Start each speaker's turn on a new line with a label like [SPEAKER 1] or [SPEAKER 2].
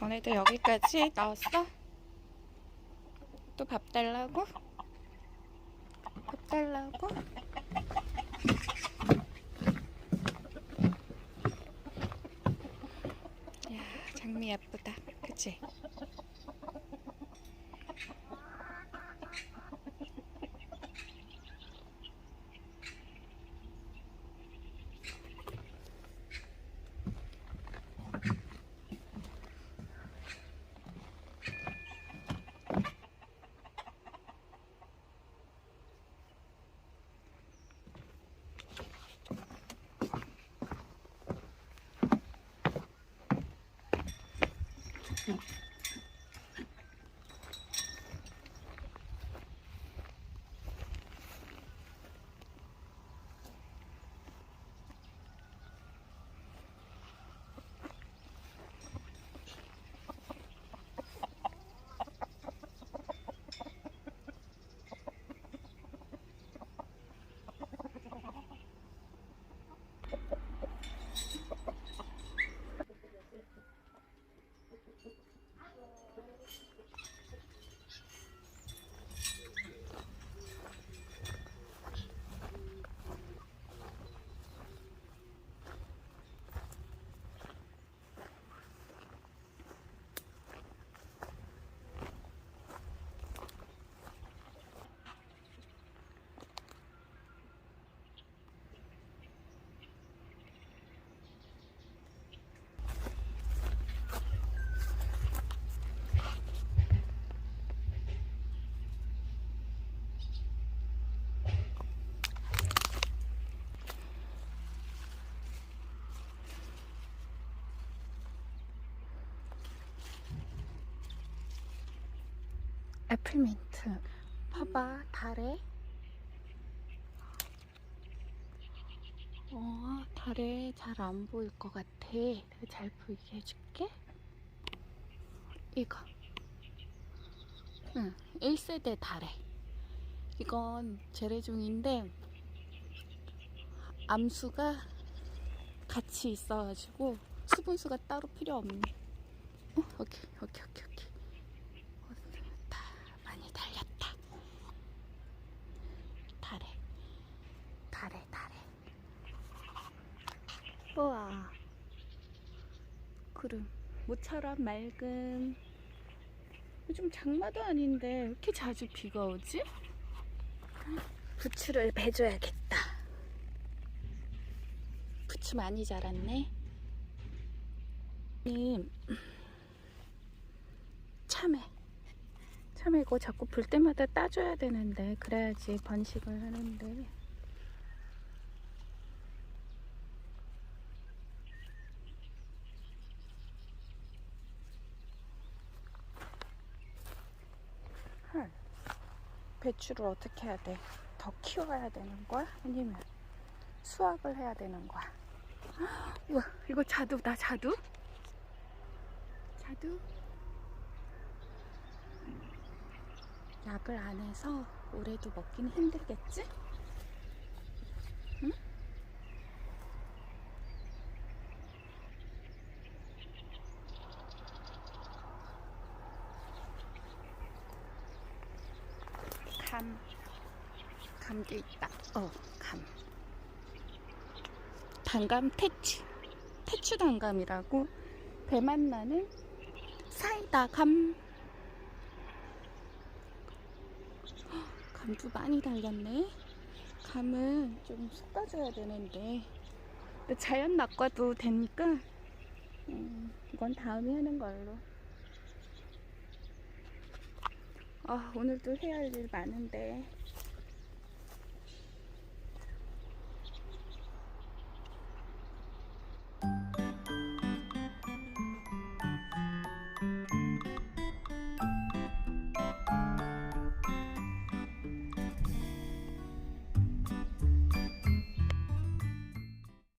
[SPEAKER 1] 오늘도 여기까지 나왔어? 또 밥 달라고? 밥 달라고? 야, 장미 예쁘다. 그치? Thanks. 애플민트. 봐봐, 달에. 어, 달에 잘 안 보일 것 같아. 잘 보이게 해줄게. 이거. 응, 1세대 달에. 이건 재래종인데, 암수가 같이 있어가지고, 수분수가 따로 필요 없네. 어, 오케이, 오케이, 오케이, 오케이. 다 많이 달렸다. 달에, 달에, 달에. 우와. 구름. 모처럼 맑음. 요즘 장마도 아닌데 왜 이렇게 자주 비가 오지? 부추를 배줘야겠다. 부추 많이 자랐네. 님, 참외. 이거 자꾸 불 때마다 따줘야 되는데 그래야지 번식을 하는데. 헐. 배추를 어떻게 해야 돼? 더 키워야 되는 거야? 아니면 수확을 해야 되는 거야? 우와, 이거 자두다, 자두? 자두? 약을 안 해서 올해도 먹긴 힘들겠지? 응? 감. 감도 있다. 어, 감. 단감 태추. 태추 단감이라고 배맛 나는 사이다 감. 감도 많이 달렸네. 감은 좀 솎아줘야 되는데. 자연 낙과도 되니까, 음, 이건 다음에 하는 걸로. 아, 오늘도 해야 할 일 많은데.